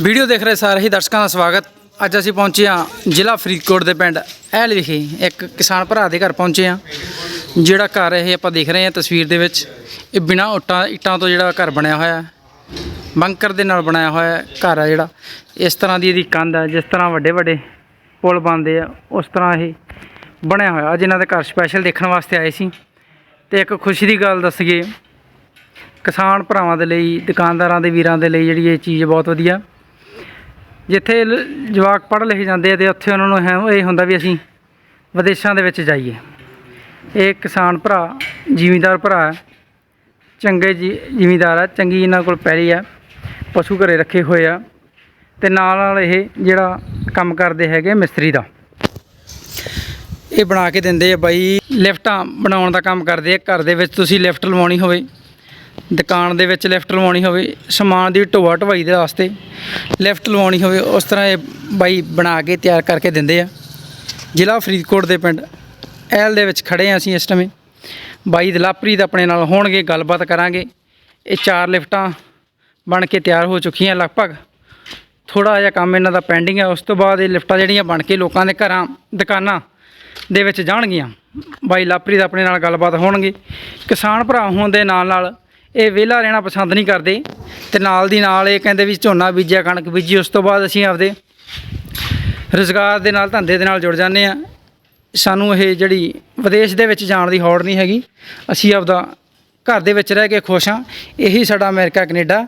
Video ਦੇਖ ਰਹੇ ਸਾਰੇ ਹੀ ਦਰਸ਼ਕਾਂ ਦਾ ਸਵਾਗਤ। ਅੱਜ ਅਸੀਂ ਪਹੁੰਚੇ ਹਾਂ ਜ਼ਿਲ੍ਹਾ ਫਰੀਦਕੋਟ ਦੇ ਪਿੰਡ ਐਲ ਵਿਖੇ, ਇੱਕ ਕਿਸਾਨ ਭਰਾ ਦੇ ਘਰ ਪਹੁੰਚੇ ਹਾਂ, ਜਿਹੜਾ ਘਰ ਇਹ ਆਪਾਂ ਦੇਖ ਰਹੇ ਹਾਂ ਤਸਵੀਰ ਦੇ ਵਿੱਚ। ਇਹ ਬਿਨਾਂ ਉੱਟਾਂ, ਇੱਟਾਂ ਤੋਂ ਜਿਹੜਾ ਘਰ ਬਣਿਆ ਹੋਇਆ ਹੈ। ਬੰਕਰ ਦੇ ਨਾਲ ਬਣਾਇਆ ਹੋਇਆ ਘਰ ਆ ਜਿਹੜਾ। ਇਸ ਤਰ੍ਹਾਂ ਦੀ ਇਹਦੀ ਕੰਧ ਹੈ ਜਿਸ ਤਰ੍ਹਾਂ ਵੱਡੇ ਵੱਡੇ ਪੁਲ ਬਣਦੇ ਆ, ਉਸ ਤਰ੍ਹਾਂ ਇਹ ਬਣਿਆ ਹੋਇਆ। ਅੱਜ ਇਹਨਾਂ ਦੇ ਘਰ ਸਪੈਸ਼ਲ ਦੇਖਣ ਵਾਸਤੇ ਆਏ ਸੀ। ਤੇ ਇੱਕ ਖੁਸ਼ੀ ਦੀ ਗੱਲ ਦੱਸੀਏ, ਕਿਸਾਨ ਭਰਾਵਾਂ ਦੇ ਲਈ, ਦੁਕਾਨਦਾਰਾਂ ਦੇ ਵੀਰਾਂ ਦੇ ਲਈ ਜਿਹੜੀ ਇਹ ਚੀਜ਼ ਬਹੁਤ ਵਧੀਆ। ਜਿੱਥੇ ਲ- ਜਵਾਕ ਪੜ੍ਹ ਲਿਖ ਜਾਂਦੇ ਆ ਤੇ ਉੱਥੇ ਉਹਨਾਂ ਨੂੰ ਹੈ ਇਹ ਹੁੰਦਾ ਵੀ ਅਸੀਂ ਵਿਦੇਸ਼ਾਂ ਦੇ ਵਿੱਚ ਜਾਈਏ। ਇਹ ਕਿਸਾਨ ਭਰਾ, ਜ਼ਿਮੀਂਦਾਰ ਭਰਾ ਹੈ। ਚੰਗੇ ਜੀ ਜ਼ਿਮੀਂਦਾਰ ਆ ਚੰਗੀ ਇਹਨਾਂ ਕੋਲ ਪੈਲੀ ਆ ਪਸ਼ੂ ਘਰੇ ਰੱਖੇ ਹੋਏ ਆ ਤੇ ਨਾਲ ਨਾਲ ਇਹ ਜਿਹੜਾ ਕੰਮ ਕਰਦੇ ਹੈਗੇ ਮਿਸਤਰੀ ਦਾ। ਇਹ ਬਣਾ ਕੇ ਦਿੰਦੇ ਆ ਬਾਈ, ਲਿਫਟਾਂ ਬਣਾਉਣ ਦਾ ਕੰਮ ਕਰਦੇ ਆ। ਘਰ ਦੇ ਵਿੱਚ ਤੁਸੀਂ ਲਿਫਟ ਲਵਾਉਣੀ ਹੋਵੇ। ਦੁਕਾਨ ਦੇ ਵਿੱਚ ਲਿਫਟ ਲਵਾਉਣੀ ਹੋਵੇ, ਸਮਾਨ ਦੀ ਢੋਆ ਢਵਾਈ ਦੇ ਵਾਸਤੇ ਲਿਫਟ ਲਵਾਉਣੀ ਹੋਵੇ, ਉਸ ਤਰ੍ਹਾਂ ਇਹ ਬਾਈ ਬਣਾ ਕੇ ਤਿਆਰ ਕਰਕੇ ਦਿੰਦੇ ਆ। ਜ਼ਿਲ੍ਹਾ ਫਰੀਦਕੋਟ ਦੇ ਪਿੰਡ ਐਲ ਦੇ ਵਿੱਚ ਖੜੇ ਆ ਅਸੀਂ ਇਸ ਸਮੇਂ ਬਾਈ ਦਲਾਪ੍ਰੀਤ ਆਪਣੇ ਨਾਲ ਹੋਣਗੇ, ਗੱਲਬਾਤ ਕਰਾਂਗੇ। ਇਹ ਚਾਰ ਲਿਫਟਾਂ ਬਣ ਕੇ ਤਿਆਰ ਹੋ ਚੁੱਕੀਆਂ ਲਗਭਗ। ਥੋੜਾ ਜਿਹਾ ਕੰਮ ਇਹਨਾਂ ਦਾ ਪੈਂਡਿੰਗ ਹੈ ਉਸ ਤੋਂ ਬਾਅਦ ਇਹ ਲਿਫਟਾਂ ਜਿਹੜੀਆਂ ਬਣ ਕੇ ਲੋਕਾਂ ਦੇ ਘਰਾਂ, ਦੁਕਾਨਾਂ ਦੇ ਵਿੱਚ ਜਾਣਗੀਆਂ। ਬਾਈ ਲਾਪਰੀ ਦਾ ਆਪਣੇ ਨਾਲ ਗੱਲਬਾਤ ਹੋਣਗੇ। ਕਿਸਾਨ ਭਰਾ ਹੋਣ ਦੇ ਨਾਲ ਨਾਲ ਇਹ ਵਿਹਲਾ ਰਹਿਣਾ ਪਸੰਦ ਨਹੀਂ ਕਰਦੇ ਤੇ ਨਾਲ ਦੀ ਨਾਲ ਇਹ ਕਹਿੰਦੇ ਵੀ ਝੋਨਾ ਬੀਜਿਆ ਕਣਕ ਬੀਜੀ ਉਸ ਤੋਂ ਬਾਅਦ ਅਸੀਂ ਆਪਦੇ ਰੁਜ਼ਗਾਰ ਦੇ ਨਾਲ ਧੰਦੇ ਦੇ ਨਾਲ ਜੁੜ ਜਾਂਦੇ ਆ ਸਾਨੂੰ ਇਹ ਜਿਹੜੀ ਵਿਦੇਸ਼ ਦੇ ਵਿੱਚ ਜਾਣ ਦੀ ਹੌੜ ਨਹੀਂ ਹੈਗੀ। ਅਸੀਂ ਆਪਦਾ ਘਰ ਦੇ ਵਿੱਚ ਰਹਿ ਕੇ ਖੁਸ਼ ਹਾਂ। ਇਹੀ ਸਾਡਾ ਅਮਰੀਕਾ ਕੈਨੇਡਾ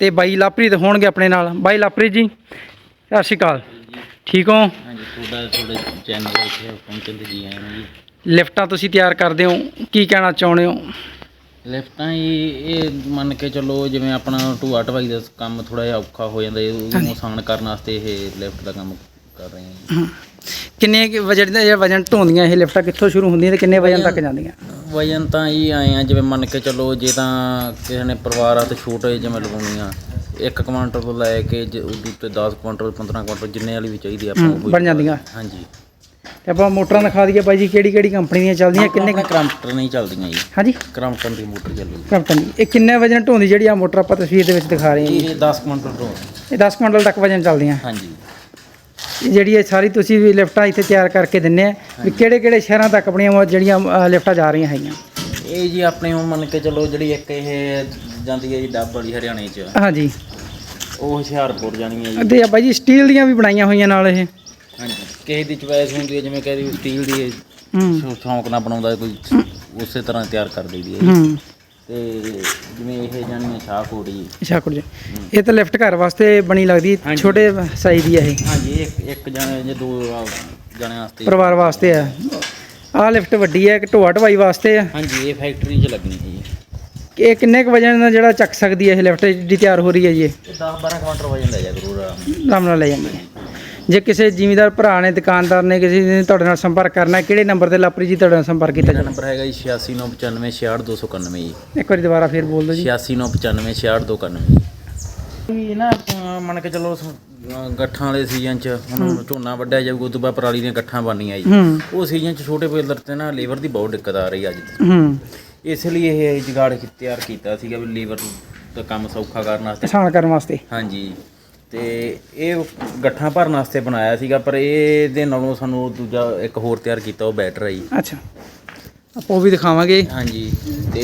ਤੇ ਬਾਈ ਲਾਪਰੀ ਹੋਣਗੇ ਆਪਣੇ ਨਾਲ। ਬਾਈ ਲਾਪਰੀ ਜੀ ਸਤਿ ਸ਼੍ਰੀ ਅਕਾਲ। ਠੀਕ ਹੋ? ਹਾਂਜੀ ਤੁਹਾਡਾ ਤੁਹਾਡੇ ਚੈਨਲ ਇੱਥੇ ਪਹੁੰਚਣ ਤੇ ਜੀ ਆਇਆਂ ਨੂੰ ਜੀ। ਲਿਫਟਾਂ ਤੁਸੀਂ ਤਿਆਰ ਕਰਦੇ ਹੋ। ਕੀ ਕਹਿਣਾ ਚਾਹੁੰਦੇ ਹੋ? ਲਿਫਟਾਂ ਇਹ ਇਹ ਮੰਨ ਕੇ ਚੱਲੋ ਜਿਵੇਂ ਆਪਣਾ ਢੂਆ ਢਵਾਈ ਦਾ ਕੰਮ ਥੋੜਾ ਜਿਹਾ ਔਖਾ ਹੋ ਜਾਂਦਾ ਇਹ ਉਹਨੂੰ ਆਸਾਨ ਕਰਨ ਵਾਸਤੇ ਇਹ ਲਿਫਟ ਦਾ ਕੰਮ ਕਰ ਰਹੇ ਹਾਂ। ਕਿੰਨੇ ਕੁ ਵਜਨ ਦਾ ਵਜਨ ਢੋਂਦੀਆਂ ਇਹ ਲਿਫਟਾਂ ਕਿੱਥੋਂ ਸ਼ੁਰੂ ਹੁੰਦੀਆਂ ਤੇ ਕਿੰਨੇ ਵਜਨ ਤੱਕ ਜਾਂਦੀਆਂ? ਵਜਨ ਤਾਂ ਇਹ ਆਏ ਆ ਜਿਵੇਂ ਮੰਨ ਕੇ ਚੱਲੋ ਜੇ ਤਾਂ ਕਿਸੇ ਨੇ ਪਰਿਵਾਰ ਆ ਤੇ ਛੋਟੇ ਜਿਵੇਂ ਲਗਾਉਣੀਆਂ ਇੱਕ ਕੁਆਂਟਲ ਤੋਂ ਲੈ ਕੇ ਜੇ ਉਦੋਂ ਤੇ 10 ਕੁਆਂਟਲ 15 ਕੁਆਂਟਲ ਜਿੰਨੇ ਵਾਲੀ ਵੀ ਚਾਹੀਦੀ ਆ ਆਪਾਂ ਉਹ ਬਣ ਜਾਂਦੀਆਂ। ਹਾਂਜੀ। ਤੇ ਆਪਾਂ ਮੋਟਰਾਂ ਦਿਖਾ ਦਈਏ ਬਾਈ ਜੀ ਕਿਹੜੀ ਕਿਹੜੀ ਕੰਪਨੀ ਦੀਆਂ ਚੱਲਦੀਆਂ ਕਿੰਨੇ ਕਿੰਨੇ ਕ੍ਰਾਂਪਟਰ ਨਹੀਂ ਚੱਲਦੀਆਂ ਜੀ। ਹਾਂਜੀ? ਕ੍ਰਾਂਪਟਨ ਦੀ ਮੋਟਰ ਚੱਲੂਗੀ ਕੰਪਨੀ ਇਹ ਕਿੰਨੇ ਵਜਨ ਢੋਂਦੀ ਜਿਹੜੀ ਆ ਮੋਟਰ ਆਪਾਂ ਤਸਵੀਰ ਦੇ ਵਿੱਚ ਦਿਖਾ ਰਹੇ ਹਾਂ ਜੀ? ਇਹ 10 ਕੁਆਂਟਲ ਤੋਂ ਇਹ 10 ਕੁਇੰਟਲ ਤੱਕ ਵਜਨ ਚੱਲਦੀਆਂ। ਹਾਂਜੀ। ਇਹ ਜਿਹੜੀ ਇਹ ਸਾਰੀ ਤੁਸੀਂ ਵੀ ਲਿਫਟਾਂ ਇੱਥੇ ਤਿਆਰ ਕਰਕੇ ਦਿੰਨੇ ਆ ਵੀ ਕਿਹੜੇ ਕਿਹੜੇ ਸ਼ਹਿਰਾਂ ਤੱਕ ਆਪਣੀਆਂ ਉਹ ਜਿਹੜੀਆਂ ਲਿਫਟਾਂ ਜਾ ਰਹੀਆਂ ਹੈਗੀਆਂ? ਇਹ ਜੀ ਆਪਣੇ ਹੁਣ ਮੰਨ ਕੇ ਚੱਲੋ ਜਿਹੜੀ ਇੱਕ ਇਹ ਜਾਂਦੀ ਹੈ ਜੀ ਡੱਬ ਵਾਲੀ ਹਰਿਆਣੇ 'ਚ। ਹਾਂਜੀ। ਉਹ ਹੁਸ਼ਿਆਰਪੁਰ ਜਾਣੀ ਹੈ ਜੀ। ਤੇ ਆ ਬਾਈ ਜੀ ਸਟੀਲ ਦੀਆਂ ਵੀ ਬਣਾਈਆਂ ਹੋਈਆਂ ਨਾਲ ਇਹ। ਕਿਸੇ ਦੀ ਚੁਆਇਸ ਹੁੰਦੀ ਹੈ ਜਿਵੇਂ ਕਹਿੰਦੀ ਸਟੀਲ ਦੀ ਹੂੰ। ਸ਼ੌ- ਸ਼ੌਂਕ ਨਾਲ ਬਣਾਉਂਦਾ ਕੋਈ ਉਸੇ ਤਰ੍ਹਾਂ ਤਿਆਰ ਕਰ ਦਈਦੀ ਹੈ। ਹੂੰ। ਤੇ ਜਿਵੇਂ ਇਹ ਹੈ ਸ਼ਾਹਕੋਟ ਜੀ। ਸ਼ਾਕੁਰ ਜੀ। ਇਹ ਤਾਂ ਲਿਫਟ ਘਰ ਵਾਸਤੇ ਬਣੀ ਲੱਗਦੀ ਹਾਂਜੀ। ਛੋਟੇ ਸਾਈਜ਼ ਦੀ ਆ ਇਹ। ਹਾਂਜੀ ਇੱਕ ਇੱਕ ਜਾਣੇ ਜਾਂ ਦੋ ਆ, ਜਾਣਿਆਂ ਵਾਸਤੇ। ਪਰਿਵਾਰ ਵਾਸਤੇ ਆ ਆਹ ਲਿਫਟ ਵੱਡੀ ਹੈ ਇੱਕ ਢੋਆ ਢਵਾਈ ਵਾਸਤੇ ਆ ਹਾਂਜੀ ਇਹ ਫੈਕਟਰੀ 'ਚ ਲੱਗਣੀ ਹੈ ਜੀ। ਇਹ ਕਿੰਨੇ ਕੁ ਵਜਨ ਦਾ ਜਿਹੜਾ ਚੱਕ ਸਕਦੀ ਹੈ ਇਹ ਲਿਫਟ ਜਿਹੜੀ ਤਿਆਰ ਹੋ ਰਹੀ ਹੈ ਜੀ? ਇਹ ਇਹ 10 12 ਕੁਆਂਟਲ ਵਜਨ ਲੈ ਜਾ ਜ਼ਰੂਰ ਆਰਾਮ ਨਾਲ ਲੈ ਜਾਂਦੀ ਹੈ। ਜੇ ਕਿਸੇ ਜ਼ਿਮੀਦਾਰ ਭਰਾ ਨੇ ਦੁਕਾਨਦਾਰ ਨੇ ਕਿਸੇ ਨੇ ਤੁਹਾਡੇ ਨਾਲ ਸੰਪਰਕ ਕਰਨਾ ਹੈ, ਕਿਹੜੇ ਨੰਬਰ ਤੇ ਲਾਪਰੀ ਜੀ ਤੁਹਾਡੇ ਨਾਲ ਸੰਪਰਕ ਕੀਤਾ ਮੇਰਾ ਜਾਣਾ? ਨੰਬਰ ਹੈਗਾ ਜੀ 8695 66291 ਜੀ। ਇੱਕ ਵਾਰੀ ਦੁਬਾਰਾ ਫੇਰ ਬੋਲ ਦਿਓ ਜੀ। 8695 66291 ਇਹ ਨਾ ਮੰਨ ਕੇ ਚੱਲੋ ਸ- ਅਹ ਗੱਠਾਂ ਵਾਲੇ ਸੀਜ਼ਨ 'ਚ ਹੁਣ ਝੋਨਾ ਵੱਢਿਆ ਜਾਊਗਾ ਉਦੋਂ ਬਾਅਦ ਪਰਾਲੀ ਦੀਆਂ ਗੱਠਾਂ ਬਣਨੀਆਂ ਜੀ। ਹੂੰ। ਉਹ ਸੀਜ਼ਨ 'ਚ ਛੋਟੇ ਬੇਲਰ ਤੇ ਨਾ ਲੇਬਰ ਦੀ ਬਹੁਤ ਦਿੱਕਤ ਆ ਰਹੀ ਅੱਜ ਹੂੰ। ਇਸ ਲਈ ਇਹ ਜੁਗਾੜ ਕੀ- ਤਿਆਰ ਕੀਤਾ ਸੀਗਾ ਵੀ ਲੇਬਰ ਦਾ ਕੰਮ ਸੌਖਾ ਕਰਨ ਵਾਸਤੇ। ਕਰਨ ਵਾਸਤੇ। ਹਾਂਜੀ। ਤੇ ਇਹ ਗੱਠਾਂ ਭਰਨ ਵਾਸਤੇ ਬਣਾਇਆ ਸੀਗਾ ਪਰ ਇਹਦੇ ਨਾਲੋਂ ਸਾਨੂੰ ਦੂਜਾ ਇੱਕ ਹੋਰ ਤਿਆਰ ਕੀਤਾ ਉਹ ਬੈਟਰ ਹੈ ਜੀ। ਅੱਛਾ। ਆਪਾਂ ਉਹ ਵੀ ਦਿਖਾਵਾਂਗੇ। ਹਾਂਜੀ ਤੇ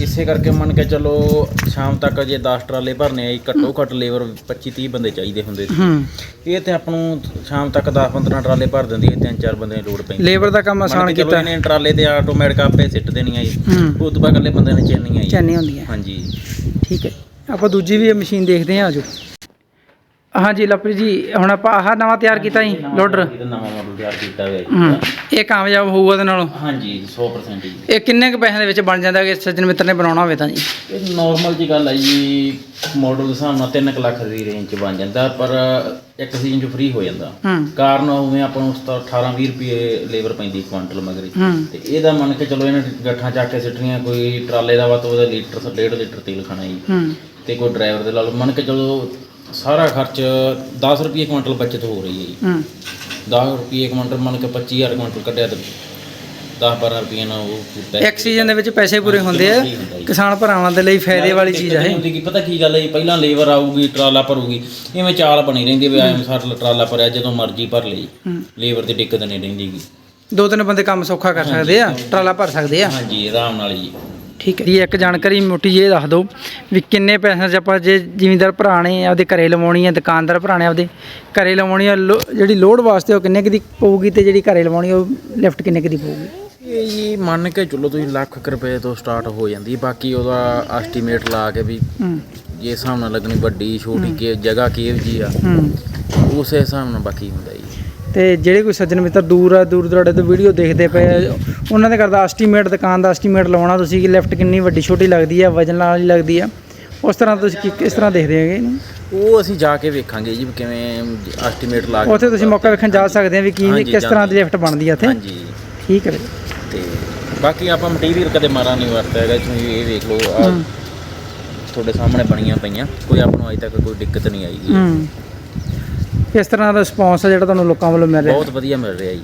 ਇਸੇ ਕਰਕੇ ਮੰਨ ਕੇ ਚੱਲੋ ਸ਼ਾਮ ਤੱਕ ਜੇ 10 ਟਰਾਲੇ ਭਰਨੇ ਆ ਘੱਟੋ ਘੱਟ ਲੇਬਰ 25 30 ਬੰਦੇ ਚਾਹੀਦੇ ਹੁੰਦੇ ਸੀ। ਹੂੰ। ਇਹ ਤੇ ਆਪਾਂ ਨੂੰ ਸ਼ਾਮ ਤੱਕ 10 15 ਟਰਾਲੇ ਭਰ ਦਿੰਦੀ ਹੈ ਤਿੰਨ ਚਾਰ ਬੰਦੇ ਦੀ ਲੋੜ ਪੈਂਦੀ ਲੇਬਰ ਦਾ ਕੰਮ ਆਸਾਨ ਕੀਤਾ। ਇਹਨੇ ਟਰਾਲੇ ਤੇ ਆਟੋਮੈਟਿਕ ਆਪੇ ਸਿੱਟ ਦੇਣੀਆਂ ਜੀ। ਹੂੰ। ਉਹ ਤੋਂ ਬਾਅਦ ਇਕੱਲੇ ਬੰਦੇ ਨੇ ਚੈਨੀਆਂ ਜੀ ਚੈਨੀ ਹੁੰਦੀ ਹੈ। ਹਾਂਜੀ। ਠੀਕ ਹੈ। ਆਪਾਂ ਦੂਜੀ ਵੀ ਇਹ ਮਸ਼ੀਨ ਦੇਖਦੇ ਹਾਂ ਆਜੋ। ਹਾਂਜੀ ਲਪਰੀ ਜੀ ਹੁਣ ਆਪਾਂ ਆਹ ਨਵਾਂ ਤਿਆਰ ਕੀਤਾ ਜੀ ਲੋਡਰ। ਇਹਦਾ ਨਵਾਂ ਮਾਡਲ ਤਿਆਰ ਕੀਤਾ ਹੋਇਆ ਜੀ ਇਹ ਕਾਮਯਾਬ ਹੋਊਗਾ ਉਹਦੇ ਨਾਲੋਂ? ਹਾਂਜੀ 100% ਜੀ। ਇਹ ਕਿੰਨੇ ਕੁ ਪੈਸਿਆਂ ਦੇ ਵਿੱਚ ਬਣ ਜਾਂਦਾ ਕਿ ਸੱਜਣ ਮਿੱਤਰ ਨੇ ਬਣਾਉਣਾ ਹੋਵੇ ਤਾਂ ਜੀ? ਇਹ ਨਾਰਮਲ ਜੀ ਗੱਲ ਹੈ ਜੀ ਮਾਡਲ ਦੇ ਹਿਸਾਬ ਨਾਲ 3 ਲੱਖ ਦੀ ਰੇਂਜ ਚ ਬਣ ਜਾਂਦਾ ਪਰ ਇੱਕ ਸੀਜ਼ਨ ਚ ਫ੍ਰੀ ਹੋ ਜਾਂਦਾ। ਹੂੰ। ਕਾਰਨ ਉਵੇਂ ਆਪਾਂ ਨੂੰ 18 20 ਰੁਪਏ ਲੇਬਰ ਪੈਂਦੀ ਕੁਆਂਟਲ ਮਗਰੀ ਹੂੰ। ਤੇ ਇਹਦਾ ਮੰਨ ਕੇ ਚਲੋ ਇਹਨਾਂ ਗੱਠਾਂ ਚੱਕ ਕੇ ਸਿੱਟਣੀਆਂ ਕੋਈ ਟਰਾਲੇ ਦਾ ਵਾ ਤਾਂ ਉਹਦਾ ਲੀਟਰ ਡੇਢ ਲੀਟਰ ਤੇਲ ਖਾਣਾ ਜੀ। ਹੂੰ। ਤੇ ਕੋਈ ਡਰਾਈਵਰ ਦੇ ਲਾ ਲਓ ਮੰਨ ਕੇ ਚਲੋ ਸਾਰਾ ਖਰਚ 10 ਰੁਪਏ ਕੁਆਂਟਲ ਬਚਤ ਹੋ ਰਹੀ ਹੈ ਜੀ। ਹੂੰ। 10 ਰੁਪਏ ਕੁਆਂਟਲ ਮੰਨ ਕੇ 25000 ਕੁਆਂਟਲ ਕੱਢਿਆ ਤੇ 10 12 ਰੁਪਏ ਨਾਲ ਉਹ ਪੈਸੇ ਇੱਕ ਸੀਜ਼ਨ ਦੇ ਵਿੱਚ ਪੈਸੇ ਪੂਰੇ ਹੁੰਦੇ ਆ। ਕਿਸਾਨ ਭਰਾਵਾਂ ਦੇ ਲਈ ਫਾਇਦੇ ਵਾਲੀ ਚੀਜ਼ ਹੈ ਦਿੱਕਤ ਨਹੀਂ ਹੁੰਦੀ ਕਿ ਪਤਾ ਕੀ ਗੱਲ ਹੈ ਜੀ ਪਹਿਲਾਂ ਲੇਬਰ ਆਊਗੀ ਟਰਾਲਾ ਭਰੂਗੀ ਇਵੇਂ ਚਾਲ ਬਣੀ ਰਹਿੰਦੀ ਵੀ ਐਵੇਂ ਸਾਡਾ ਟਰਾਲਾ ਭਰਿਆ ਜਦੋਂ ਮਰਜ਼ੀ ਭਰ ਲਈ ਲੇਬਰ ਦੀ ਦਿੱਕਤ ਨਹੀਂ ਰਹਿੰਦੀ ਗੀ। ਦੋ ਤਿੰਨ ਬੰਦੇ ਕੰਮ ਸੌਖਾ ਕਰ ਸਕਦੇ ਆ ਟਰਾਲਾ ਭਰ ਸਕਦੇ ਆ। ਹਾਂਜੀ ਆਰਾਮ ਨਾਲ ਜੀ। ਠੀਕ ਹੈ। ਜੀ ਇੱਕ ਜਾਣਕਾਰੀ ਮੋਟੀ ਜਿਹੀ ਇਹ ਦੱਸ ਦਿਓ ਵੀ ਕਿੰਨੇ ਪੈਸਿਆਂ 'ਚ ਆਪਾਂ ਜੇ ਜ਼ਿਮੀਂਦਾਰ ਭਰਾ ਨੇ ਆਪਦੇ ਘਰੇ ਲਵਾਉਣੀ ਹੈ ਦੁਕਾਨਦਾਰ ਭਰਾ ਨੇ ਆਪਦੇ ਘਰੇ ਲਵਾਉਣੀ ਹੈ ਲੋ- ਜਿਹੜੀ ਲੋਡ ਵਾਸਤੇ ਉਹ ਕਿੰਨੇ ਕੁ ਦੀ ਪਊਗੀ ਤੇ ਜਿਹੜੀ ਘਰੇ ਲਵਾਉਣੀ ਉਹ ਲਿਫਟ ਕਿੰਨੇ ਕੁ ਦੀ ਪਊਗੀ? ਇਹ ਜੀ ਮੰਨ ਕੇ ਚੱਲੋ ਤੁਸੀਂ ਲੱਖ ਕੁ ਰੁਪਏ ਤੋਂ ਸਟਾਰਟ ਹੋ ਜਾਂਦੀ ਬਾਕੀ ਉਹਦਾ ਐਸਟੀਮੇਟ ਲਾ ਕੇ ਵੀ ਹੂੰ। ਜੇ ਹਿਸਾਬ ਨਾਲ ਲੱਗਣੀ ਵੱਡੀ ਛੋਟੀ ਕਿ ਜਗ੍ਹਾ ਕਿਹੋ ਜੀ ਆ ਹੂੰ। ਉਸੇ ਹਿਸਾਬ ਨਾਲ ਬਾਕੀ ਹੁੰਦਾ ਜੀ। ਤੇ ਜਿਹੜੇ ਕੋਈ ਸੱਜਣ ਮਿੱਤਰ ਦੂਰ ਆ ਦੂਰ ਦਰਾਡੇ ਤੋਂ ਵੀਡੀਓ ਦੇਖਦੇ ਪਏ ਆ, ਉਹਨਾਂ ਦੇ ਕਰਦਾ ਐਸਟੀਮੇਟ ਦੁਕਾਨ ਦਾ ਐਸਟੀਮੇਟ ਲਵਾਉਣਾ ਤੁਸੀਂ ਕਿ ਲਿਫਟ ਕਿੰਨੀ ਵੱਡੀ ਛੋਟੀ ਲੱਗਦੀ ਆ ਵਜਨ ਵਾਲੀ ਲੱਗਦੀ ਆ। ਉਸ ਤਰ੍ਹਾਂ ਤੁਸੀਂ ਕੀ- ਕਿਸ ਤਰ੍ਹਾਂ ਦੇਖਦੇ ਹੈਗੇ ਇਹਨੂੰ? ਉਹ ਅਸੀਂ ਜਾ ਕੇ ਵੇਖਾਂਗੇ ਜੀ ਵੀ ਕਿਵੇਂ ਐਸਟੀਮੇਟ ਲਾ ਕੇ ਉੱਥੇ ਤੁਸੀਂ ਮੌਕਾ ਵੇਖਣ ਜਾ ਸਕਦੇ ਆ ਵੀ ਕੀ ਹਾਂਜੀ, ਕਿਸ ਤਰ੍ਹਾਂ ਦੀ। ਲਿਫਟ ਬਣਦੀ ਆ ਇੱਥੇ ਹਾਂਜੀ। ਠੀਕ ਹੈ ਵੀਰੇ। ਤੇ ਬਾਕੀ ਆਪਾਂ ਮਟੀਰੀਅਲ ਕਦੇ ਮਾਰਾ ਨਹੀਂ ਵਰਤਿਆ ਹੈਗਾ ਤੁਸੀਂ ਇਹ ਵੇਖ ਲਓ ਤੁਹਾਡੇ ਸਾਹਮਣੇ ਬਣੀਆਂ ਪਈਆਂ ਕੋਈ ਆਪਾਂ ਨੂੰ ਅਜੇ ਤੱਕ ਕੋਈ ਦਿੱਕਤ ਨਹੀਂ ਆਈ ਜੀ। ਹੂੰ। ਕਿਸ ਤਰ੍ਹਾਂ ਦਾ ਰਿਸਪੌਂਸ ਆ ਜਿਹੜਾ ਤੁਹਾਨੂੰ ਲੋਕਾਂ ਵੱਲੋਂ ਮਿਲ ਰਿਹਾ? ਬਹੁਤ ਵਧੀਆ ਮਿਲ ਰਿਹਾ ਜੀ।